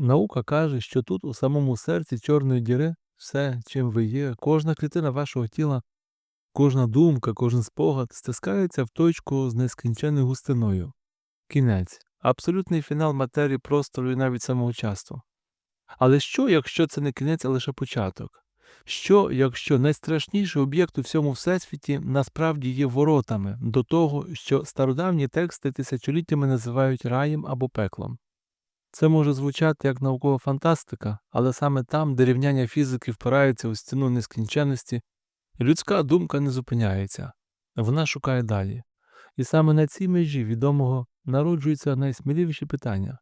Наука каже, що тут, у самому серці Чорної діри, все, чим ви є, кожна клітина вашого тіла, кожна думка, кожен спогад стискається в точку з нескінченною густиною. Кінець, абсолютний фінал матерії простору і навіть самого часу. Але що, якщо це не кінець, а лише початок? Що, якщо найстрашніший об'єкт у всьому всесвіті насправді є воротами до того, що стародавні тексти тисячоліттями називають раєм або пеклом? Це може звучати як наукова фантастика, але саме там, де рівняння фізики впираються у стіну нескінченності, людська думка не зупиняється, вона шукає далі. І саме на цій межі відомого народжуються найсміливіші питання.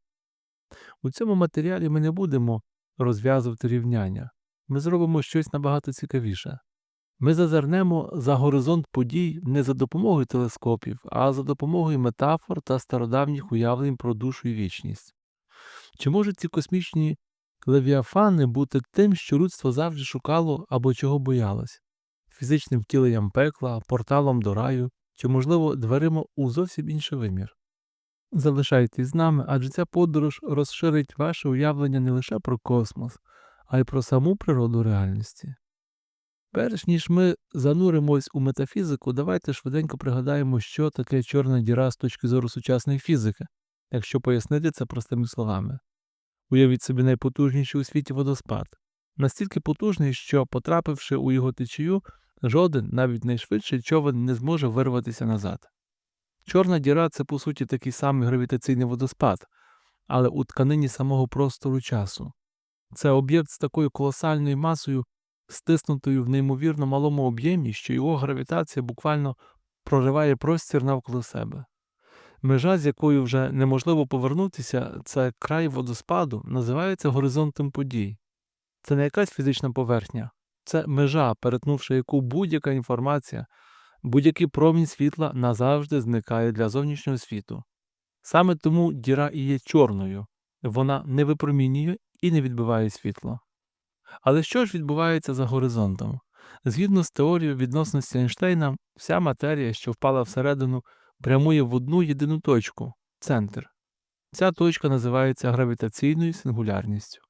У цьому матеріалі ми не будемо розв'язувати рівняння, ми зробимо щось набагато цікавіше. Ми зазирнемо за горизонт подій не за допомогою телескопів, а за допомогою метафор та стародавніх уявлень про душу і вічність. Чи можуть ці космічні левіафани бути тим, що людство завжди шукало або чого боялось? Фізичним втіленням пекла, порталом до раю, чи, можливо, дверима у зовсім інший вимір? Залишайтесь з нами, адже ця подорож розширить ваше уявлення не лише про космос, а й про саму природу реальності. Перш ніж ми зануримось у метафізику, давайте швиденько пригадаємо, що таке чорна діра з точки зору сучасної фізики, якщо пояснити це простими словами. Уявіть собі найпотужніший у світі водоспад, настільки потужний, що, потрапивши у його течію, жоден, навіть найшвидший човен не зможе вирватися назад. Чорна діра це по суті такий самий гравітаційний водоспад, але у тканині самого простору часу. Це об'єкт з такою колосальною масою, стиснутою в неймовірно малому об'ємі, що його гравітація буквально прориває простір навколо себе. Межа, з якою вже неможливо повернутися, це край водоспаду, називається горизонтом подій. Це не якась фізична поверхня, це межа, перетнувши яку будь-яка інформація, будь-який промінь світла назавжди зникає для зовнішнього світу. Саме тому діра і є чорною, вона не випромінює і не відбиває світло. Але що ж відбувається за горизонтом? Згідно з теорією відносності Ейнштейна, вся матерія, що впала всередину, прямує в одну єдину точку центр. Ця точка називається гравітаційною сингулярністю.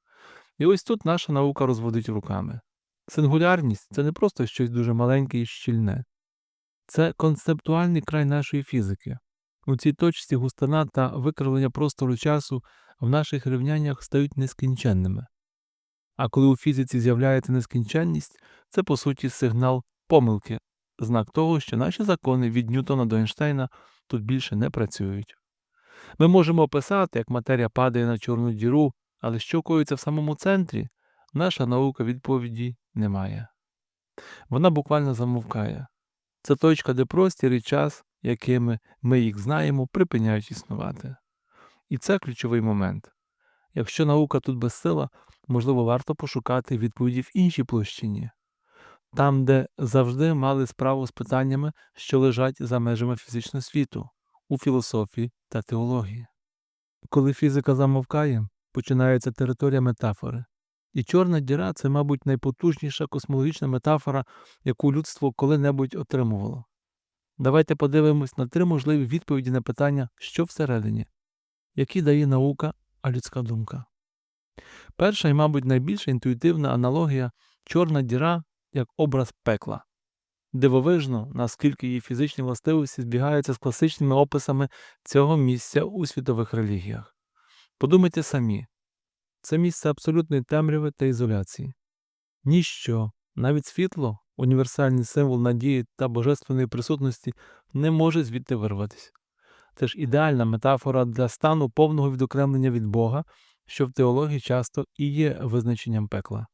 І ось тут наша наука розводить руками. Сингулярність це не просто щось дуже маленьке і щільне, це концептуальний край нашої фізики. У цій точці густина та викривлення простору часу в наших рівняннях стають нескінченними. А коли у фізиці з'являється нескінченність, це по суті сигнал помилки, знак того, що наші закони від Ньютона до Ейнштейна тут більше не працюють. Ми можемо описати, як матерія падає на чорну діру, але що коїться в самому центрі, наша наука відповіді не має. Вона буквально замовкає. Це точка, де простір і час, якими ми їх знаємо, припиняють існувати. І це ключовий момент. Якщо наука тут безсила, можливо, варто пошукати відповіді в іншій площині, там, де завжди мали справу з питаннями, що лежать за межами фізичного світу, у філософії та теології. Коли фізика замовкає, починається територія метафори. І чорна діра це, мабуть, найпотужніша космологічна метафора, яку людство коли-небудь отримувало. Давайте подивимось на три можливі відповіді на питання, що всередині, які дає наука, а людська думка. Перша і, мабуть, найбільш інтуїтивна аналогія чорна діра як образ пекла. Дивовижно, наскільки її фізичні властивості збігаються з класичними описами цього місця у світових релігіях. Подумайте самі це місце абсолютної темряви та ізоляції. Ніщо, навіть світло, універсальний символ надії та божественної присутності, не може звідти вирватися. Це ж ідеальна метафора для стану повного відокремлення від Бога, що в теології часто і є визначенням пекла.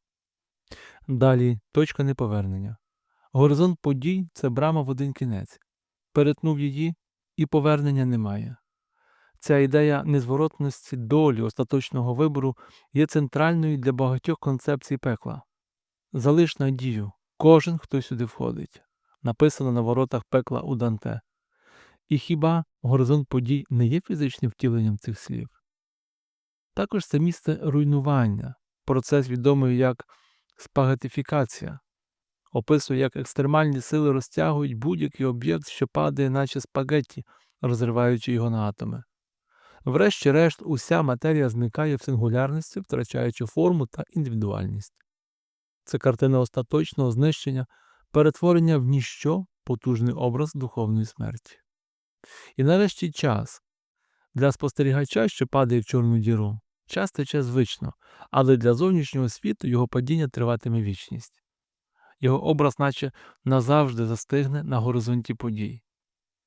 Далі точка неповернення. Горизонт подій це брама в один кінець. Перетнув її, і повернення немає. Ця ідея незворотності долі остаточного вибору є центральною для багатьох концепцій пекла. Залиш надію, кожен, хто сюди входить, написано на воротах пекла у Данте. І хіба горизонт подій не є фізичним втіленням цих слів? Також це місце руйнування, процес відомий як спагетифікація, описує, як екстремальні сили розтягують будь-який об'єкт, що падає, наче спагетті, розриваючи його на атоми. Врешті-решт, уся матерія зникає в сингулярності, втрачаючи форму та індивідуальність. Це картина остаточного знищення, перетворення в ніщо потужний образ духовної смерті. І нарешті час. Для спостерігача, що падає в чорну діру, час тече звично, але для зовнішнього світу його падіння триватиме вічність. Його образ, наче назавжди застигне на горизонті подій.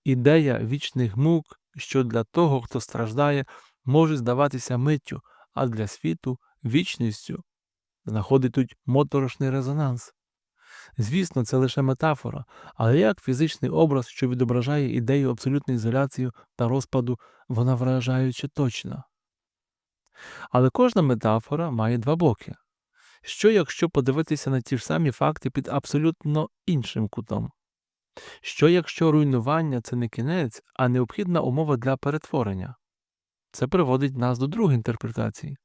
Ідея вічних мук, що для того, хто страждає, може здаватися миттю, а для світу вічністю, знаходить тут моторошний резонанс. Звісно, це лише метафора, але як фізичний образ, що відображає ідею абсолютної ізоляції та розпаду, вона вражаюче точна. Але кожна метафора має два боки. Що якщо подивитися на ті ж самі факти під абсолютно іншим кутом? Що якщо руйнування це не кінець, а необхідна умова для перетворення? Це приводить нас до другої інтерпретації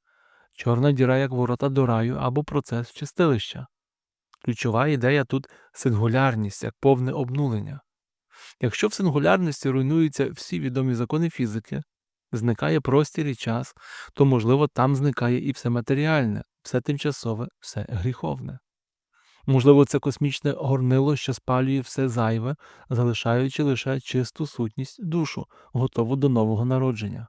чорна діра як ворота до раю або процес чистилища. Ключова ідея тут сингулярність як повне обнулення. Якщо в сингулярності руйнуються всі відомі закони фізики, зникає простір і час, то, можливо, там зникає і все матеріальне, все тимчасове, все гріховне. Можливо, це космічне горнило, що спалює все зайве, залишаючи лише чисту сутність душу, готову до нового народження.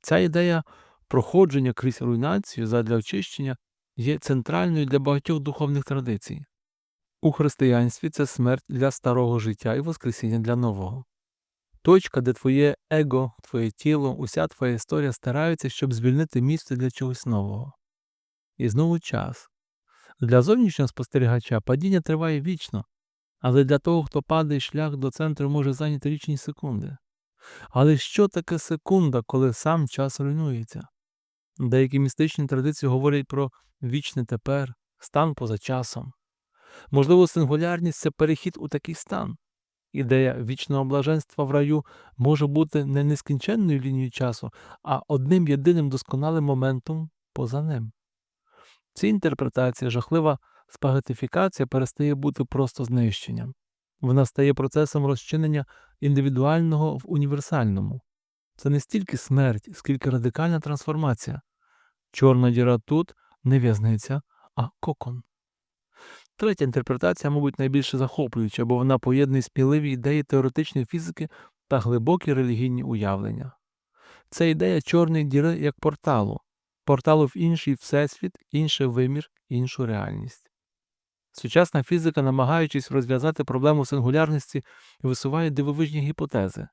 Ця ідея проходження крізь руйнацію задля очищення є центральною для багатьох духовних традицій. У християнстві це смерть для старого життя і воскресіння для нового. Точка, де твоє его, твоє тіло, уся твоя історія стараються, щоб звільнити місце для чогось нового. І знову час. Для зовнішнього спостерігача падіння триває вічно, але для того, хто падає шлях до центру, може зайняти річні секунди. Але що таке секунда, коли сам час руйнується? Деякі містичні традиції говорять про вічне тепер, стан поза часом. Можливо, сингулярність це перехід у такий стан. Ідея вічного блаженства в раю може бути не нескінченною лінією часу, а одним єдиним досконалим моментом поза ним. Ця інтерпретація, жахлива спагетифікація перестає бути просто знищенням. Вона стає процесом розчинення індивідуального в універсальному. Це не стільки смерть, скільки радикальна трансформація. Чорна діра тут не в'язниця, а кокон. Третя інтерпретація, мабуть, найбільше захоплююча, бо вона поєднує сміливі ідеї теоретичної фізики та глибокі релігійні уявлення. Це ідея чорної діри як порталу, порталу в інший всесвіт, інший вимір, іншу реальність. Сучасна фізика, намагаючись розв'язати проблему сингулярності, висуває дивовижні гіпотези.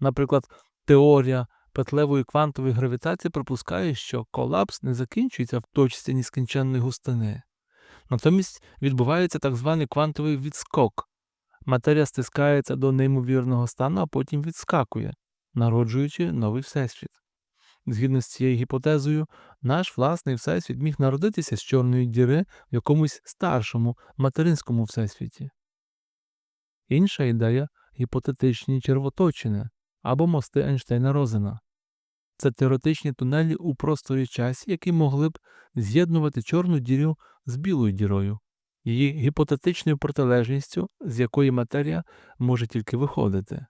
Наприклад, теорія петлевої квантової гравітації припускає, що колапс не закінчується в точці нескінченної густини. Натомість відбувається так званий квантовий відскок. Матерія стискається до неймовірного стану, а потім відскакує, народжуючи новий всесвіт. Згідно з цією гіпотезою, наш власний всесвіт міг народитися з чорної діри в якомусь старшому материнському всесвіті. Інша ідея гіпотетичні червоточини або мости Ейнштейна Розена. Це теоретичні тунелі у просторі часі, які могли б з'єднувати чорну дірю з білою дірою, її гіпотетичною протилежністю, з якої матерія може тільки виходити.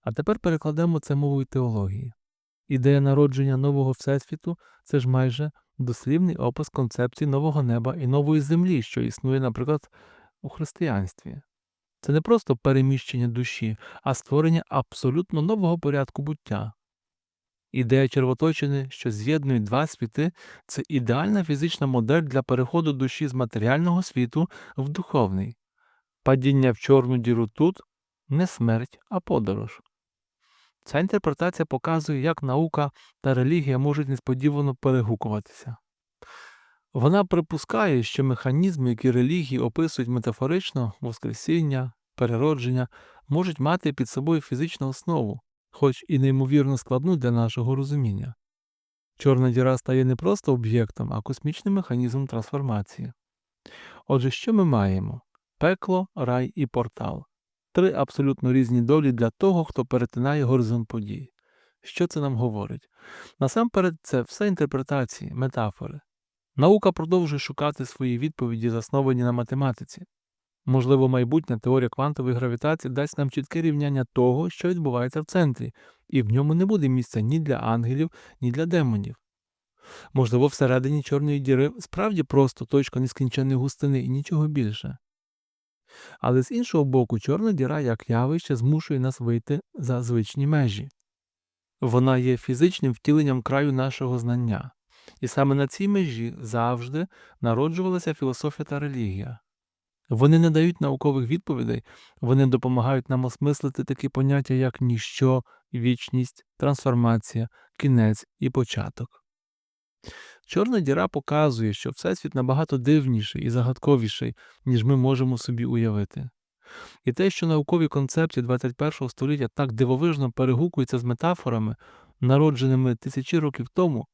А тепер перекладемо це мовою теології. Ідея народження нового всесвіту це ж майже дослівний опис концепції нового неба і нової землі, що існує, наприклад, у християнстві. Це не просто переміщення душі, а створення абсолютно нового порядку буття. Ідея червоточини, що з'єднує два світи, це ідеальна фізична модель для переходу душі з матеріального світу в духовний. Падіння в чорну діру тут не смерть, а подорож. Ця інтерпретація показує, як наука та релігія можуть несподівано перегукуватися. Вона припускає, що механізми, які релігії описують метафорично Воскресіння, переродження, можуть мати під собою фізичну основу, хоч і неймовірно складну для нашого розуміння. Чорна діра стає не просто об'єктом, а космічним механізмом трансформації. Отже, що ми маємо? Пекло, рай і портал три абсолютно різні долі для того, хто перетинає горизонт подій. Що це нам говорить? Насамперед, це все інтерпретації, метафори. Наука продовжує шукати свої відповіді, засновані на математиці. Можливо, майбутня теорія квантової гравітації дасть нам чітке рівняння того, що відбувається в центрі, і в ньому не буде місця ні для ангелів, ні для демонів. Можливо, всередині Чорної діри справді просто точка нескінченної густини і нічого більше. Але з іншого боку, Чорна діра як явище змушує нас вийти за звичні межі. Вона є фізичним втіленням краю нашого знання, і саме на цій межі завжди народжувалася філософія та релігія. Вони не дають наукових відповідей, вони допомагають нам осмислити такі поняття, як ніщо, вічність, трансформація, кінець і початок. Чорна діра показує, що Всесвіт набагато дивніший і загадковіший, ніж ми можемо собі уявити. І те, що наукові концепції 21 століття так дивовижно перегукуються з метафорами, народженими тисячі років тому,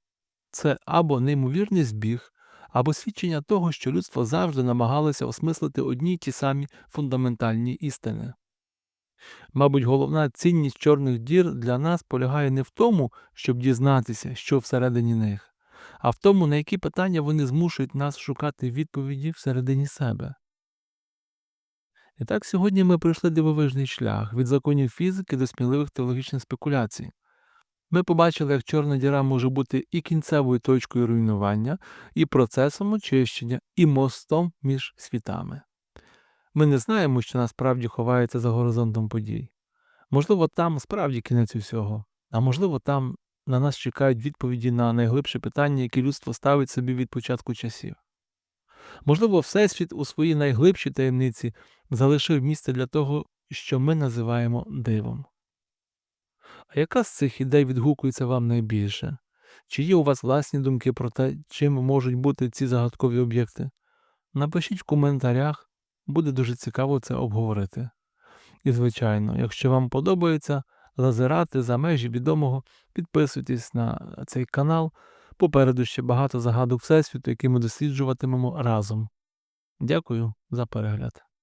це або неймовірний збіг, або свідчення того, що людство завжди намагалося осмислити одні й ті самі фундаментальні істини. Мабуть, головна цінність чорних дір для нас полягає не в тому, щоб дізнатися, що всередині них, а в тому, на які питання вони змушують нас шукати відповіді всередині себе. І так сьогодні ми пройшли дивовижний шлях від законів фізики до сміливих теологічних спекуляцій. Ми побачили, як чорна діра може бути і кінцевою точкою руйнування, і процесом очищення, і мостом між світами. Ми не знаємо, що насправді ховається за горизонтом подій. Можливо, там справді кінець усього, а можливо, там на нас чекають відповіді на найглибше питання, які людство ставить собі від початку часів. Можливо, Всесвіт у своїй найглибшій таємниці залишив місце для того, що ми називаємо дивом. А яка з цих ідей відгукується вам найбільше? Чи є у вас власні думки про те, чим можуть бути ці загадкові об'єкти? Напишіть в коментарях, буде дуже цікаво це обговорити. І, звичайно, якщо вам подобається зазирати за межі відомого, підписуйтесь на цей канал. Попереду ще багато загадок Всесвіту, які ми досліджуватимемо разом. Дякую за перегляд.